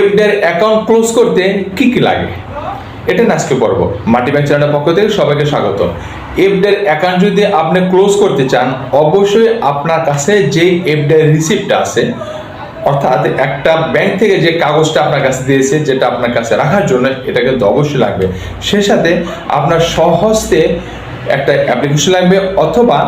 FDR account close করতে কি কি লাগে? এটা আজকে পর্ব মাটি ব্যাংক চ্যানেলের পক্ষ থেকে সবাইকে স্বাগত এফডিআর অ্যাকাউন্ট যদি আপনি ক্লোজ করতে চান, অবশ্যই আপনার কাছে যে এফডিআর রিসিপ্টটা আছে, অর্থাৎ একটা ব্যাংক থেকে যে কাগজটা আপনার কাছে দিয়েছে, যেটা আপনার কাছে রাখার জন্য, এটা কিন্তু অবশ্যই লাগবে। সে সাথে আপনার সহজতে একটা অ্যাপ্লিকেশন লাগবে, অথবা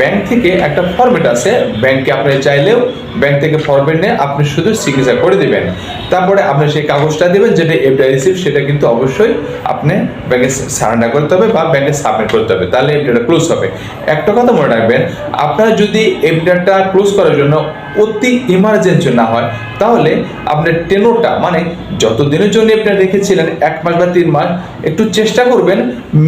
ব্যাংক থেকে একটা ফরম্যাট আছে, ব্যাংকে আপনি চাইলেও ব্যাংক থেকে ফরম্যাট নিয়ে আপনি শুধু চিকিৎসা করে দিবেন। তারপরে আপনি সেই কাগজটা দেবেন, যেটা এফডিআই রিসিপ্ট সেটা কিন্তু অবশ্যই আপনি ব্যাংকে সারেন্ডার করতে হবে বা ব্যাংকে সাবমিট করতে হবে। তাহলে এফডিআইটা ক্লোজ হবে। একটা কথা মনে রাখবেন, আপনার যদি এফডিআইটা ক্লোজ করার জন্য অতি ইমার্জেন্সি না হয়, তাহলে আপনার টেনোটা মানে যতদিনের জন্য আপনি রেখেছিলেন, এক মাস বা তিন মাস, একটু চেষ্টা করবেন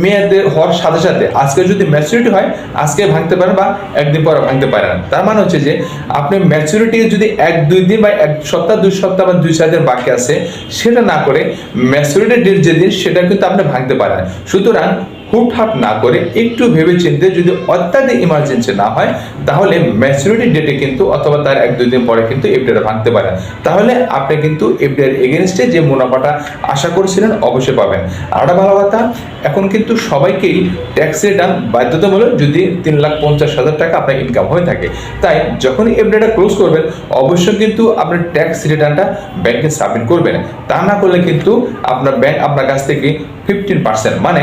মেয়াদের হওয়ার সাথে সাথে। আজকে যদি ম্যাচুরিটি হয়, আজকে ভাঙতে পারেন বা একদিন পরে ভাঙতে পারেন। তার মানে হচ্ছে যে, আপনি ম্যাচুরিটি যদি এক, দুই দিন বা এক সপ্তাহ, দুই সপ্তাহ বা দুই চার দিন বাকি আছে, সেটা না করে ম্যাচুরিটি ডেট যেদিন, সেটা কিন্তু আপনি ভাঙতে পারেন। সুতরাং হুটহাট না করে একটু ভেবে চিনতে যদি অত্যাধিক ইমার্জেন্সি না হয়, তাহলে ম্যাচুরিটি ডেটে কিন্তু অথবা তার এক দুই দিন পরে কিন্তু এফডিআর ভাঙতে পারেন। তাহলে আপনি কিন্তু এফডিআর এগেনস্টে যে মুনাফাটা আশা করছিলেন অবশ্যই পাবেন। আর একটা ভালো কথা, এখন কিন্তু সবাইকেই ট্যাক্স রিটার্ন বাধ্যতামূলক যদি তিন লাখ পঞ্চাশ হাজার টাকা আপনার ইনকাম হয়ে থাকে। তাই যখনই এফডিআরটা ক্লোজ করবেন, অবশ্যই কিন্তু আপনার ট্যাক্স রিটার্নটা ব্যাংকে সাবমিট করবেন। তা না করলে কিন্তু আপনার ব্যাংক আপনার কাছ থেকে ফিফটিন পার্সেন্ট মানে